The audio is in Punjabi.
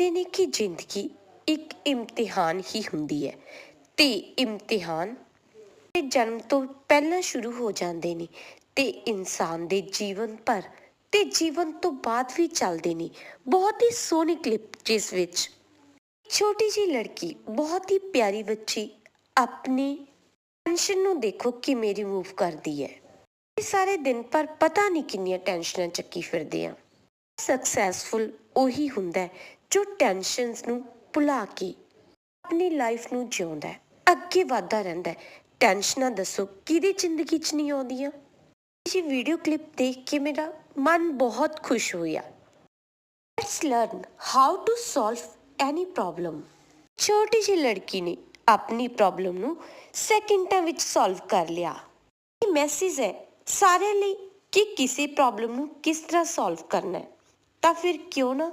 ਕਹਿੰਦੇ ਨੇ ਕਿ ਜ਼ਿੰਦਗੀ ਇੱਕ ਇਮਤਿਹਾਨ ਹੀ ਹੁੰਦੀ ਹੈ। ਤੇ ਇਮਤਿਹਾਨ ਤੇ ਜਨਮ ਤੋਂ ਪਹਿਲਾਂ ਸ਼ੁਰੂ ਹੋ ਜਾਂਦੇ ਨੇ ਤੇ ਇਨਸਾਨ ਦੇ ਜੀਵਨ ਭਰ ਤੇ ਜੀਵਨ ਤੋਂ ਬਾਅਦ ਵੀ ਚੱਲਦੇ ਨੇ। ਬਹੁਤ ਹੀ ਸੋਹਣੀ ਕਲਿੱਪ ਜਿਸ ਵਿੱਚ ਛੋਟੀ ਜਿਹੀ ਲੜਕੀ, ਬਹੁਤ ਹੀ ਪਿਆਰੀ ਬੱਚੀ ਆਪਣੀ ਟੈਨਸ਼ਨ ਨੂੰ ਦੇਖੋ ਕਿਵੇਂ ਰਿਮੂਵ ਕਰਦੀ ਹੈ। ਇਹ ਸਾਰੇ ਦਿਨ ਪਰ ਪਤਾ ਨਹੀਂ ਕਿੰਨੀਆਂ ਟੈਨਸ਼ਨਾਂ ਚੱਕੀ ਫਿਰਦੇ ਆ। ਸਕਸੈਸਫੁਲ ਉਹੀ ਹੁੰਦਾ ਜੋ ਟੈਨਸ਼ਨਸ ਨੂੰ ਭੁਲਾ ਕੇ ਆਪਣੀ ਲਾਈਫ ਨੂੰ ਜਿਉਂਦਾ ਹੈ, ਅੱਗੇ ਵਧਦਾ ਰਹਿੰਦਾ ਹੈ। ਟੈਨਸ਼ਨਾਂ ਦੱਸੋ, ਕਿਹਦੀ ਜ਼ਿੰਦਗੀ 'ਚ ਨਹੀਂ ਆਉਂਦੀਆਂ? ਇਹ ਵੀਡੀਓ ਕਲਿੱਪ ਦੇਖ ਕੇ ਮੇਰਾ ਮਨ ਬਹੁਤ ਖੁਸ਼ ਹੋਇਆ। Let's learn how to solve any problem ਛੋਟੀ ਜਿਹੀ ਲੜਕੀ ਨੇ ਆਪਣੀ ਪ੍ਰੋਬਲਮ ਨੂੰ ਸੈਕਿੰਡਾਂ ਵਿੱਚ ਸੋਲਵ ਕਰ ਲਿਆ। ਇਹ ਮੈਸੇਜ ਹੈ ਸਾਰਿਆਂ ਲਈ ਕਿ ਕਿਸੇ ਪ੍ਰੋਬਲਮ ਨੂੰ ਕਿਸ ਤਰ੍ਹਾਂ ਸੋਲਵ ਕਰਨਾ ਹੈ। ਤਾਂ ਫਿਰ ਕਿਉਂ ਨਾ